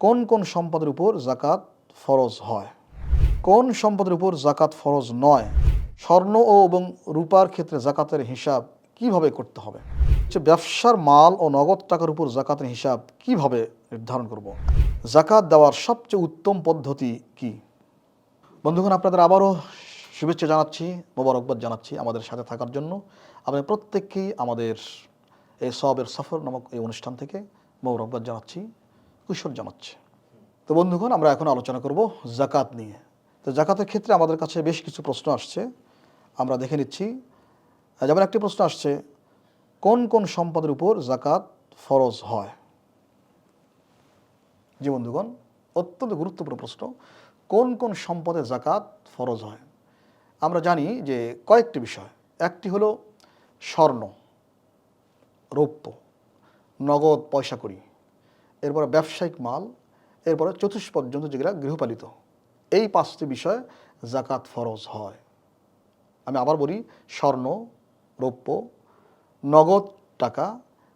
কোন কোন সম্পদের উপর জাকাত ফরজ হয়? কোন সম্পদের উপর জাকাত ফরজ নয়? স্বর্ণ ও এবং রূপার ক্ষেত্রে জাকাতের হিসাব কীভাবে করতে হবে? যে ব্যবসার মাল ও নগদ টাকার উপর জাকাতের হিসাব কীভাবে নির্ধারণ করব। জাকাত দেওয়ার সবচেয়ে উত্তম পদ্ধতি কি? বন্ধুগণ, আপনাদের আবারও শুভেচ্ছা জানাচ্ছি, মোবারকবাদ জানাচ্ছি আমাদের সাথে থাকার জন্য। আপনাদের প্রত্যেককেই আমাদের এই সবের সফর নামক এই অনুষ্ঠান থেকে মোবারকবাদ জানাচ্ছি। কুশল জানাচ্ছি তো বন্ধুগণ, আমরা এখন আলোচনা করব জাকাত নিয়ে। তো জাকাতের ক্ষেত্রে আমাদের কাছে বেশ কিছু প্রশ্ন আসছে। আমরা দেখে নিচ্ছি। যেমন একটি প্রশ্ন আসছে, কোন কোন সম্পদের উপর জাকাত ফরজ হয়? জি বন্ধুগণ, অত্যন্ত গুরুত্বপূর্ণ প্রশ্ন। কোন কোন সম্পদে জাকাত ফরজ হয়? আমরা জানি যে কয়েকটি বিষয়। একটি হলো স্বর্ণ, রৌপ্য, নগদ পয়সা করি এরপরে ব্যবসায়িক মাল, এরপরে চতুর্থ পর্যন্ত যেগুলো গৃহপালিত। এই পাঁচটি বিষয়ে জাকাত ফরজ হয়। আমি আবার বলি, স্বর্ণ, রৌপ্য, নগদ টাকা,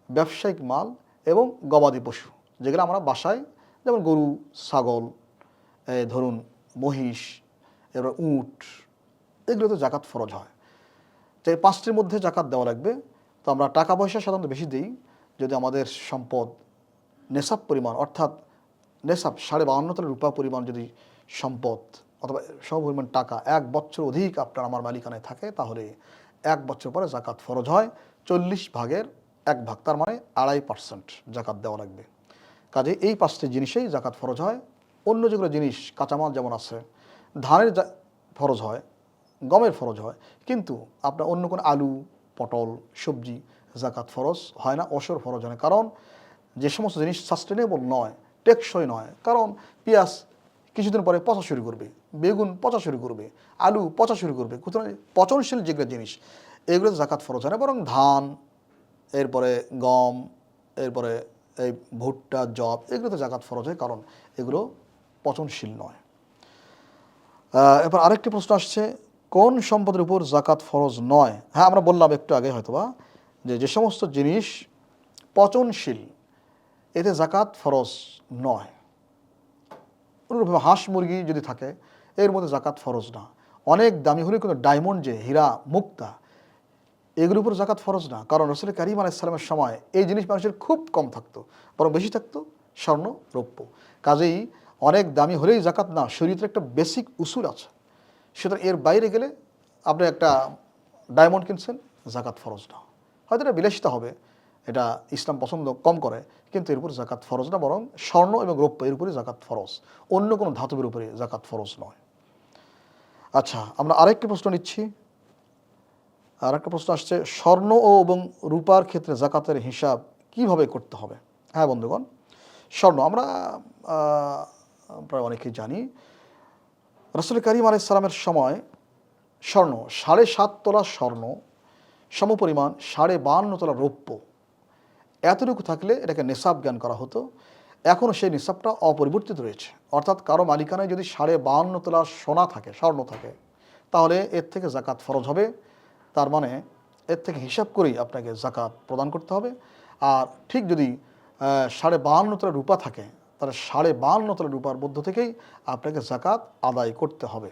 ব্যবসায়িক মাল এবং গবাদি পশু, যেগুলো আমরা বাসায়, যেমন গরু, ছাগল ধরুন মহিষ এবার উট এগুলোতে জাকাত ফরজ হয়। তো এই পাঁচটির মধ্যে জাকাত দেওয়া লাগবে। তো আমরা টাকা পয়সা সাধারণত বেশি দিই, যদি আমাদের সম্পদ নেশাব পরিমাণ, অর্থাৎ নেশাব সাড়ে বাহান্ন তালা রূপা পরিমাণ যদি সম্পদ অথবা সম পরিমাণ টাকা এক বছর অধিক আপনার আমার মালিকানায় থাকে, তাহলে এক বছর পরে জাকাত ফরজ হয়। চল্লিশ ভাগের এক ভাগ, তার মানে আড়াই পার্সেন্ট জাকাত দেওয়া লাগবে। কাজে এই পাঁচটি জিনিসেই জাকাত ফরজ হয়। অন্য যেগুলো জিনিস, কাঁচামাল যেমন আছে, ধানের ফরজ হয়, গমের ফরজ হয়, কিন্তু আপনার অন্য কোনো আলু, পটল, সবজি জাকাত ফরজ হয় না, অসর ফরজ হয় কারণ যে সমস্ত জিনিস সাস্টেনেবল নয়, টেকসই নয়, কারণ পেঁয়াজ কিছুদিন পরে পচা শুরু করবে, বেগুন পচা শুরু করবে, আলু পচা শুরু করবে পচনশীল যেগুলো জিনিস, এগুলো জাকাত ফরজ হয় না, বরং ধান, এরপরে গম, এরপরে এই ভুট্টা জব এগুলোতে জাকাত ফরজ হয়, কারণ এগুলো পচনশীল নয়। এরপর আরেকটি প্রশ্ন আসছে, কোন সম্পদের উপর জাকাত ফরজ নয়? হ্যাঁ আমরা বললাম একটু আগে হয়তোবা, যে যে সমস্ত জিনিস পচনশীল এতে জাকাত ফরজ নয়। অনুরূপভাবে হাঁস মুরগি যদি থাকে, এর মধ্যে জাকাত ফরজ না। অনেক দামি হলে কিন্তু ডায়মন্ড যে, হীরা মুক্তা, এগুলোর উপর জাকাত ফরজ না। কারণ রসুল করিম আলাইসালামের সময় এই জিনিস মানুষের খুব কম থাকতো, বরং বেশি থাকতো স্বর্ণ, রৌপ্য। কাজেই অনেক দামি হলেই জাকাত না শরীরের একটা বেসিক উসুল আছে। সুতরাং এর বাইরে গেলে আপনি একটা ডায়মন্ড কিনছেন জাকাত ফরজ না। হয়তো এটা বিলাসিতা হবে এটা ইসলাম পছন্দ কম করে, কিন্তু এর উপরে জাকাত ফরজ না, বরং স্বর্ণ এবং রৌপ্য এর উপরে জাকাত ফরজ। অন্য কোনো ধাতুবের উপরে জাকাত ফরজ নয়। আচ্ছা আমরা আরেকটি প্রশ্ন নিচ্ছি। আর একটা প্রশ্ন আসছে, স্বর্ণ ও এবং রূপার ক্ষেত্রে জাকাতের হিসাব কীভাবে করতে হবে? হ্যাঁ বন্ধুগণ, স্বর্ণ, আমরা প্রায় অনেকেই জানি, রসুল করিম আলাইসালামের সময় স্বর্ণ, সাড়ে সাত তোলা স্বর্ণ, সমপরিমাণ সাড়ে বাহান্ন তোলা রৌপ্য এতটুকু থাকলে এটাকে নেশাব জ্ঞান করা হতো। এখনও সেই নিসাবটা অপরিবর্তিত রয়েছে। অর্থাৎ কারও মালিকানায় যদি সাড়ে বাহান্ন তোলা সোনা থাকে, স্বর্ণ থাকে, তাহলে এর থেকে জাকাত ফরজ হবে। তার মানে এর থেকে হিসাব করেই আপনাকে জাকাত প্রদান করতে হবে। আর ঠিক যদি সাড়ে বাহান্ন তোলা রূপা থাকে, তাহলে সাড়ে বাহান্ন তোলা রূপার মধ্য থেকেই আপনাকে জাকাত আদায় করতে হবে।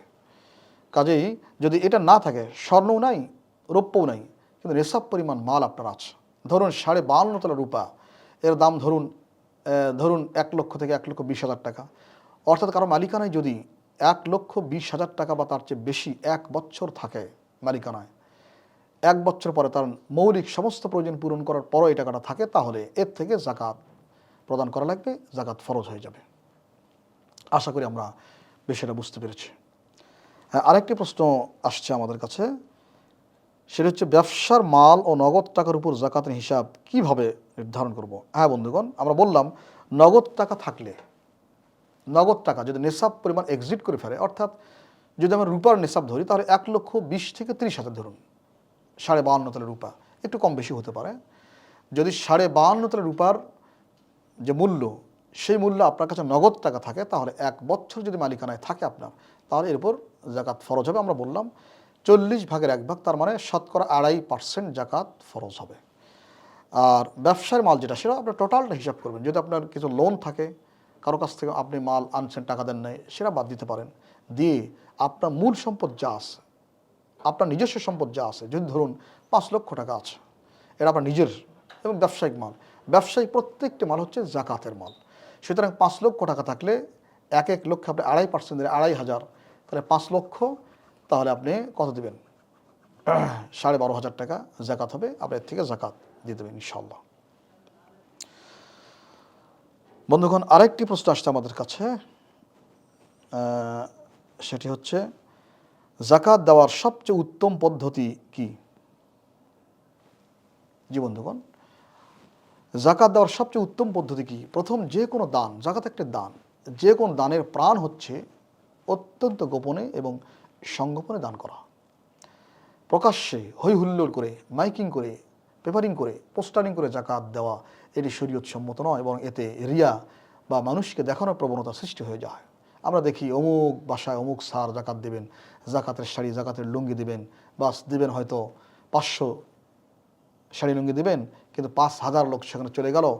কাজেই যদি এটা না থাকে, স্বর্ণও নাই, রৌপ্যও নাই, কিন্তু নেশাব পরিমাণ মাল আপনার আছে। ধরুন সাড়ে বাহান্ন তোলা রূপা, এর দাম ধরুন ধরুন এক লক্ষ থেকে এক লক্ষ বিশ হাজার টাকা। অর্থাৎ কারও মালিকানায় যদি এক লক্ষ বিশ হাজার টাকা বা তার চেয়ে বেশি এক বছর থাকে মালিকানায়, এক বছর পরে তার মৌলিক সমস্ত প্রয়োজন পূরণ করার পরও এই টাকাটা থাকে, তাহলে এর থেকে জাকাত প্রদান করা লাগবে, জাকাত ফরজ হয়ে যাবে। আশা করি আমরা বিষয়টা বুঝতে পেরেছি। হ্যাঁ আরেকটি প্রশ্ন আসছে আমাদের কাছে। সেটা হচ্ছে ব্যবসার মাল ও নগদ টাকার উপর জাকাতের হিসাব কীভাবে নির্ধারণ করব? হ্যাঁ বন্ধুগণ, আমরা বললাম নগদ টাকা থাকলে, নগদ টাকা যদি নেশাব পরিমাণ এক্সিট করে ফেলে, অর্থাৎ যদি আমরা রূপার নেশাব ধরি, তাহলে এক লক্ষ বিশ থেকে তিরিশ হাজার ধরুন, সাড়ে বাহান্ন তালে রূপা, একটু কম বেশি হতে পারে। যদি সাড়ে বাহান্ন তালে রূপার যে মূল্য, সেই মূল্য আপনার কাছে নগদ টাকা থাকে, তাহলে এক বছর যদি মালিকানায় থাকে আপনার, তাহলে এর উপর জাকাত ফরজ হবে। আমরা বললাম চল্লিশ ভাগের এক ভাগ, তার মানে শতকরা আড়াই পার্সেন্ট জাকাত ফরজ হবে। আর ব্যবসার মাল যেটা সেটা আপনার টোটালটা হিসাব করবেন। যদি আপনার কিছু লোন থাকে, কারও কাছ থেকে আপনি মাল আনছেন, টাকা দেন নাই, সেটা বাদ দিতে পারেন। দিয়ে আপনার মূল সম্পদ যা আছে, আপনার নিজস্ব সম্পদ যা আছে, যদি ধরুন পাঁচ লক্ষ টাকা আছে, এটা আপনার নিজের এবং ব্যবসায়িক মাল। ব্যবসায়িক প্রত্যেকটি মাল হচ্ছে জাকাতের মাল। সুতরাং পাঁচ লক্ষ টাকা থাকলে এক এক লক্ষ আপনি আড়াই পার্সেন্ট আড়াই হাজার, তাহলে পাঁচ লক্ষ তাহলে আপনি কত দেবেন? সাড়ে বারো হাজার টাকা জাকাত হবে আপনি এর থেকে জাকাত দিয়ে দেবেন ইনশাল্লাহ বন্ধুগণ, আরেকটি প্রশ্ন আসছে আমাদের কাছে। সেটি হচ্ছে জাকাত দেওয়ার সবচেয়ে উত্তম পদ্ধতি কি? জি বন্ধুগণ জাকাত দেওয়ার সবচেয়ে উত্তম পদ্ধতি কি? প্রথম যে কোনো দান জাকাত একটি দান, যে কোনো দানের প্রাণ হচ্ছে অত্যন্ত গোপনে এবং সংগোপনে দান করা। প্রকাশ্যে হই হুল্লোড় করে, মাইকিং করে, পেপারিং করে, পোস্টারিং করে জাকাত দেওয়া এটি শরীয়ত সম্মত নয় এবং এতে রিয়া বা মানুষকে দেখানোর প্রবণতা সৃষ্টি হয়ে যায়। আমরা দেখি অমুক বাসায় অমুক সার জাকাত দেবেন, জাকাতের শাড়ি জাকাতের লুঙ্গি দেবেন, বাস দেবেন হয়তো পাঁচশো শাড়ি লুঙ্গি দিবেন, কিন্তু পাঁচ হাজার লোক সেখানে চলে গেল।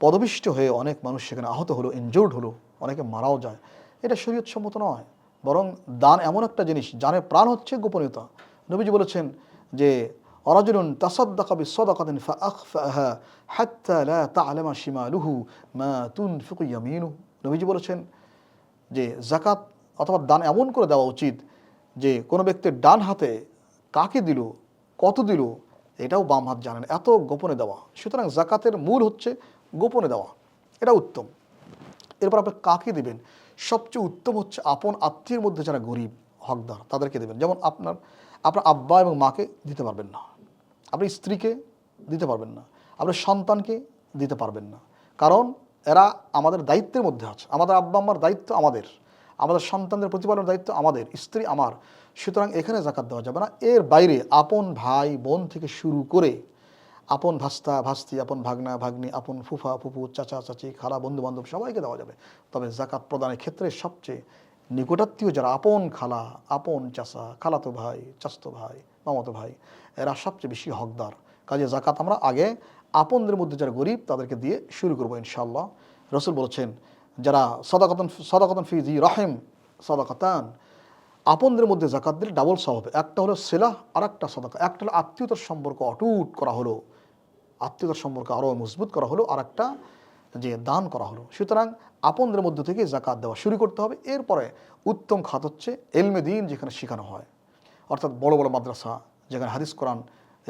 পদবিষ্ট হয়ে অনেক মানুষ সেখানে আহত হলো ইনজোর্ড হলো, অনেকে মারাও যায়। এটা শরীয়ত সম্মত নয়। বরং দান এমন একটা জিনিস জানের প্রাণ হচ্ছে গোপনীয়তা। নবীজি বলেছেন যে, অরাজুলুন তাসাদ্দাকা বিসদাকাতিন ফাআখফাহা শিমালুহু মা তুনফিকু নবীজি বলেছেন যে জাকাত অথবা দান এমন করে দেওয়া উচিত যে, কোনো ব্যক্তির ডান হাতে কাকে দিল, কত দিল, এটাও বাম হাত জানেন, এত গোপনে দেওয়া। সুতরাং জাকাতের মূল হচ্ছে গোপনে দেওয়া। এটা উত্তম। এরপর আপনি কাকে দিবেন? সবচেয়ে উত্তম হচ্ছে আপন আত্মীয়ের মধ্যে যারা গরিব, হকদার, তাদেরকে দেবেন। যেমন আপনার আপনার আব্বা এবং মাকে দিতে পারবেন না। আপনি স্ত্রীকে দিতে পারবেন না। আপনার সন্তানকে দিতে পারবেন না। কারণ এরা আমাদের দায়িত্বের মধ্যে আছে। আমাদের আব্বা আম্মার দায়িত্ব আমাদের। আমাদের সন্তানদের প্রতিপালনের দায়িত্ব আমাদের, স্ত্রী আমার। সুতরাং এখানে জাকাত দেওয়া যাবে না। এর বাইরে আপন ভাই, বোন থেকে শুরু করে আপন ভাস্তা, ভাস্তি, আপন ভাগনা, ভাগ্নি, আপন ফুফা ফুফু চাচা, চাচি, খালা বন্ধু বান্ধব সবাইকে দেওয়া যাবে। তবে জাকাত প্রদানের ক্ষেত্রে সবচেয়ে নিকটাত্মীয় যারা আপন খালা, আপন চাচা, খালাতো ভাই চাস্তো ভাই, মামাতো ভাই, এরা সবচেয়ে বেশি হকদার। কাজে জাকাত আমরা আগে আপনদের মধ্যে যারা গরিব, তাদেরকে দিয়ে শুরু করব ইনশাল্লাহ রসুল বলেছেন, যারা সদাকতন সদাকতন ফি জি রাহেম, সদাকতান, আপনদের মধ্যে জাকাত দিলে ডাবল সব একটা হলো সেলাহ আর একটা সদাকা। একটা হলো আত্মীয়তার সম্পর্ক অটুট করা হলো। আত্মীয়তার সম্পর্ক আরও মজবুত করা হলো আর একটা যে দান করা হলো। সুতরাং আপনদের মধ্য থেকে জাকাত দেওয়া শুরু করতে হবে। এরপরে উত্তম খাত হচ্ছে এলমে দিন যেখানে শেখানো হয়। অর্থাৎ বড় বড় মাদ্রাসা, যেখানে হাদিস, কোরআন,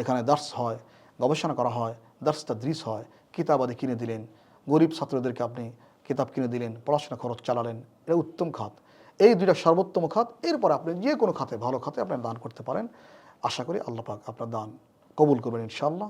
এখানে দার্স হয়, গবেষণা করা হয় দার্সটা দৃশ হয়, কিতাব আদি কিনে দিলেন, গরিব ছাত্রদেরকে আপনি কিতাব কিনে দিলেন, পড়াশোনা খরচ চালালেন, এটা উত্তম খাত। এই দুইটা সর্বোত্তম খাত, এরপর আপনি যে কোনো খাতে, ভালো খাতে আপনি দান করতে পারেন। আশা করি আল্লাহ পাক আপনার দান কবুল করবেন ইনশাআল্লাহ।